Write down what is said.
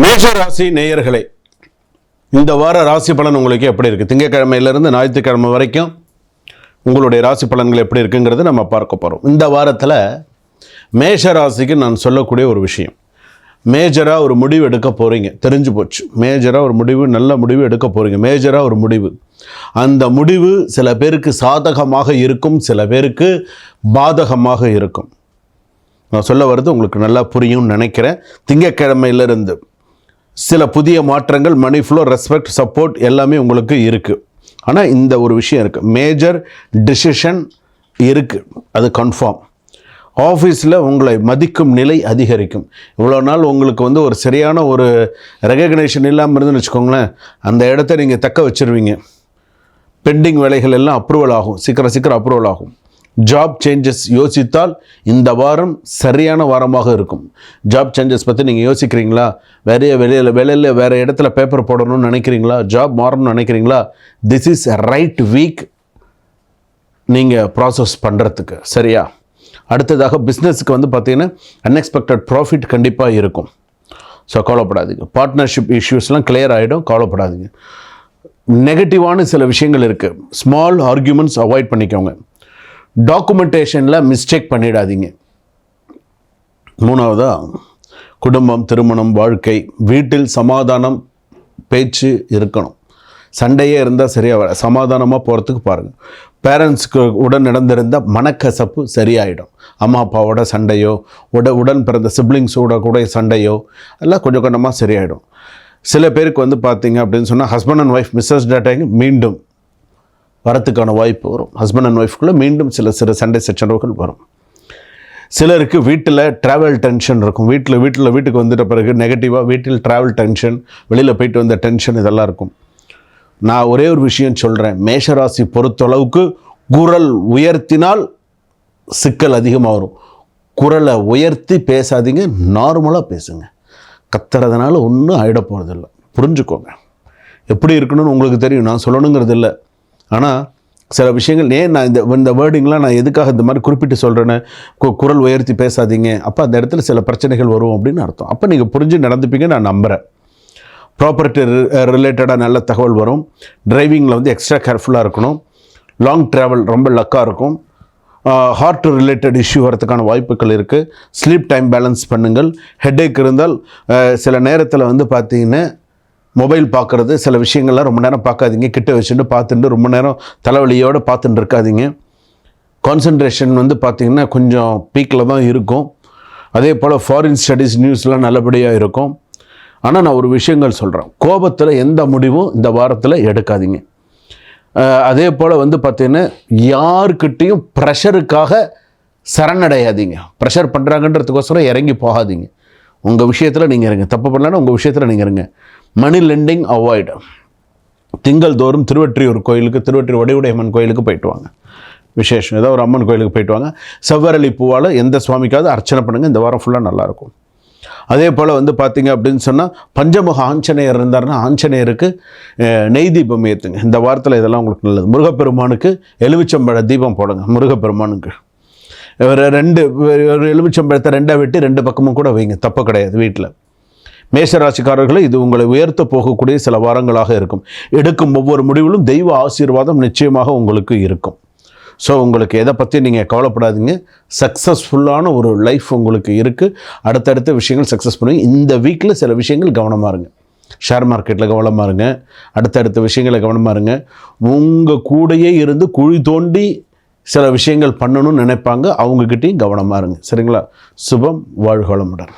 மேஷ ராசி நேயர்களே இந்த வார ராசி பலன் உங்களுக்கு எப்படி இருக்குது திங்கக்கிழமையிலேருந்து ஞாயிற்றுக்கிழமை வரைக்கும் உங்களுடைய ராசி பலன்கள் எப்படி இருக்குங்கிறத நம்ம பார்க்க போகிறோம் இந்த வாரத்தில் மேஷ ராசிக்கு நான் சொல்லக்கூடிய ஒரு விஷயம் மேஜராக ஒரு முடிவு எடுக்க போகிறீங்க தெரிஞ்சு போச்சு. மேஜராக ஒரு முடிவு நல்ல முடிவு எடுக்க போகிறீங்க மேஜராக ஒரு முடிவு. அந்த முடிவு சில பேருக்கு சாதகமாக இருக்கும் சில பேருக்கு பாதகமாக இருக்கும். நான் சொல்ல வர்றது உங்களுக்கு நல்லா புரியும்னு நினைக்கிறேன். திங்கக்கிழமையிலிருந்து சில புதிய மாற்றங்கள் மணி ஃப்ளோ ரெஸ்பெக்ட் சப்போர்ட் எல்லாமே உங்களுக்கு இருக்குது ஆனால் இந்த ஒரு விஷயம் இருக்குது மேஜர் டிசிஷன் இருக்குது அது கன்ஃபார்ம் ஆஃபீஸில் உங்களை மதிக்கும் நிலை அதிகரிக்கும். இவ்வளோ நாள் உங்களுக்கு வந்து ஒரு சரியான ஒரு ரெகக்னேஷன் இல்லாமல் இருந்துன்னு வச்சுக்கோங்களேன் அந்த இடத்த நீங்கள் தக்க வச்சிருவீங்க. பெண்டிங் வேலைகள் எல்லாம் அப்ரூவல் ஆகும். சீக்கிரம் சீக்கிரம் அப்ரூவல் ஆகும். ஜாப் சேஞ்சஸ் யோசித்தால் இந்த வாரம் சரியான வாரமாக இருக்கும். ஜாப் சேஞ்சஸ் பற்றி நீங்கள் யோசிக்கிறீங்களா? வேறைய வெளியில் வெளியில் வேறு இடத்துல பேப்பர் போடணும்னு நினைக்கிறீங்களா? ஜாப் மாறணும்னு நினைக்கிறீங்களா? திஸ் இஸ் ரைட் வீக் நீங்கள் ப்ராசஸ் பண்ணுறதுக்கு சரியா? அடுத்ததாக பிஸ்னஸுக்கு வந்து பார்த்தீங்கன்னா அன்எக்ஸ்பெக்டட் ப்ராஃபிட் கண்டிப்பாக இருக்கும். ஸோ கவலைப்படாதீங்க. பார்ட்னர்ஷிப் இஷ்யூஸ்லாம் கிளியர் ஆகிடும் கவலைப்படாதீங்க. நெகட்டிவான சில விஷயங்கள் இருக்குது ஸ்மால் ஆர்கியூமெண்ட்ஸ் அவாய்ட் பண்ணிக்கோங்க. டாக்குமெண்டேஷனில் மிஸ்டேக் பண்ணிடாதீங்க. மூணாவதா குடும்பம் திருமணம் வாழ்க்கை வீட்டில் சமாதானம் பேச்சு இருக்கணும். சண்டையே இருந்தால் சரியாக வர சமாதானமாக போகிறதுக்கு பாருங்கள் பேரண்ட்ஸ்க்கு உடன் நடந்திருந்த மனக்கசப்பு சரியாயிடும். அம்மா அப்பாவோட சண்டையோ உட உடன் பிறந்த சிப்ளிங்ஸோட கூட சண்டையோ எல்லாம் கொஞ்சம் கொஞ்சமாக சரியாயிடும். சில பேருக்கு வந்து பார்த்தீங்க அப்படின்னு சொன்னால் ஹஸ்பண்ட் அண்ட் ஒய்ஃப் மிஸ்ஸஸ் டேட்டாங்க மீண்டும் வரத்துக்கான வாய்ப்பு வரும். ஹஸ்பண்ட் அண்ட் ஒய்ஃப்குள்ளே மீண்டும் சில சில சண்டை சச்சரவுகள் வரும். சிலருக்கு வீட்டில் ட்ராவல் டென்ஷன் இருக்கும். வீட்டில் வீட்டில் வீட்டுக்கு வந்துட்ட பிறகு நெகட்டிவாக வீட்டில் ட்ராவல் டென்ஷன் வெளியில் போயிட்டு வந்த டென்ஷன் இதெல்லாம் இருக்கும். நான் ஒரே ஒரு விஷயம் சொல்கிறேன் மேஷராசி பொறுத்தளவுக்கு குரல் உயர்த்தினால் சிக்கல் அதிகமாக வரும். குரலை உயர்த்தி பேசாதீங்க நார்மலாக பேசுங்க. கத்துறதுனால ஒன்றும் ஆகிட போகிறதில்ல புரிஞ்சுக்கோங்க. எப்படி இருக்கணும்னு உங்களுக்கு தெரியும். நான் சொல்லணுங்கிறது இல்லை ஆனால் சில விஷயங்கள் ஏன் நான் இந்த இந்த வேர்டிங்லாம் நான் எதுக்காக இந்த மாதிரி குறிப்பிட்டு சொல்கிறேன்னு கு- குரல் உயர்த்தி பேசாதீங்க. அப்போ அந்த இடத்துல சில பிரச்சனைகள் வரும் அப்படின்னு அர்த்தம். அப்போ நீங்கள் புரிஞ்சு நடந்துப்பீங்க நான் நம்புகிறேன் ப்ராப்பர்ட்டி ரிலேட்டடாக நல்ல தகவல் வரும். டிரைவிங்கில் வந்து எக்ஸ்ட்ரா கேர்ஃபுல்லாக இருக்கணும். லாங் ட்ராவல் ரொம்ப லக்காக இருக்கும். ஹார்ட் ரிலேட்டட் இஷ்யூ வரதுக்கான வாய்ப்புகள் இருக்குது ஸ்லீப் டைம் பேலன்ஸ் பண்ணுங்கள். ஹெட்டேக் இருந்தால் சில நேரத்தில் வந்து பார்த்தீங்கன்னா மொபைல் பார்க்குறது சில விஷயங்கள்லாம் ரொம்ப நேரம் பார்க்காதீங்க. கிட்ட வச்சுட்டு பார்த்துட்டு ரொம்ப நேரம் தலைவலியோடு பார்த்துட்டு இருக்காதீங்க. கான்சன்ட்ரேஷன் வந்து பார்த்திங்கன்னா கொஞ்சம் பீக்கில் தான் இருக்கும். அதே போல் ஃபாரின் ஸ்டடீஸ் நியூஸ்லாம் நல்லபடியாக இருக்கும். ஆனால் நான் ஒரு விஷயங்கள் சொல்கிறேன் கோபத்தில் எந்த முடிவும் இந்த வாரத்தில் எடுக்காதீங்க. அதே போல் வந்து பார்த்திங்கன்னா யாருக்கிட்டேயும் ப்ரெஷருக்காக சரணடையாதீங்க. ப்ரெஷர் பண்ணுறாங்கன்றதுக்கோசரம் இறங்கி போகாதீங்க. உங்கள் விஷயத்தில் நீங்கள் இருங்க. தப்பு பண்ணலன்னா உங்கள் விஷயத்தில் நீங்கள் இருங்க. மணி லெண்டிங் அவாய்டு திங்கள் தோறும் திருவற்றியூர் கோயிலுக்கு திருவற்றியூர் வடிவுடையம்மன் கோயிலுக்கு போயிட்டு வாங்க. விசேஷம் ஏதோ ஒரு அம்மன் கோயிலுக்கு போயிட்டு வாங்க. செவ்வரளி பூவால் எந்த சுவாமிக்காவது அர்ச்சனை பண்ணுங்கள் இந்த வாரம் ஃபுல்லாக நல்லாயிருக்கும் அதே போல் வந்து பார்த்திங்க அப்படின்னு சொன்னால் பஞ்சமுக ஆஞ்சநேயர் இருந்தாருன்னா ஆஞ்சநேயருக்கு நெய் தீபம் ஏற்றுங்க இந்த வாரத்தில் இதெல்லாம் உங்களுக்கு நல்லது. முருகப்பெருமானுக்கு எலுமிச்சம்பழ தீபம் போடுங்க முருகப்பெருமானுக்கு. ஒரு ரெண்டு ஒரு எலுமிச்சம்பழத்தை ரெண்டாக வெட்டி ரெண்டு பக்கமும் கூட வைங்க தப்பு கிடையாது வீட்டில் மேஷராசிக்காரர்களை இது உங்களை உயர்த்த போகக்கூடிய சில வாரங்களாக இருக்கும். எடுக்கும் ஒவ்வொரு முடிவிலும் தெய்வ ஆசீர்வாதம் நிச்சயமாக உங்களுக்கு இருக்கும். ஸோ உங்களுக்கு எதை பற்றி நீங்கள் கவலைப்படாதீங்க. சக்ஸஸ்ஃபுல்லான ஒரு லைஃப் உங்களுக்கு இருக்குது அடுத்தடுத்த விஷயங்கள் சக்ஸஸ் பண்ணுவீங்க இந்த வீக்கில் சில விஷயங்கள் கவனமாக இருங்க. ஷேர் மார்க்கெட்டில் கவனமாக இருங்க. அடுத்தடுத்த விஷயங்களை கவனமாக இருங்க. உங்கள் கூடயே இருந்து குழி தோண்டி சில விஷயங்கள் பண்ணணும்னு நினைப்பாங்க. அவங்கக்கிட்டேயும் கவனமாக இருங்க. சரிங்களா? சுபம் வாழ்கோளமுடன்.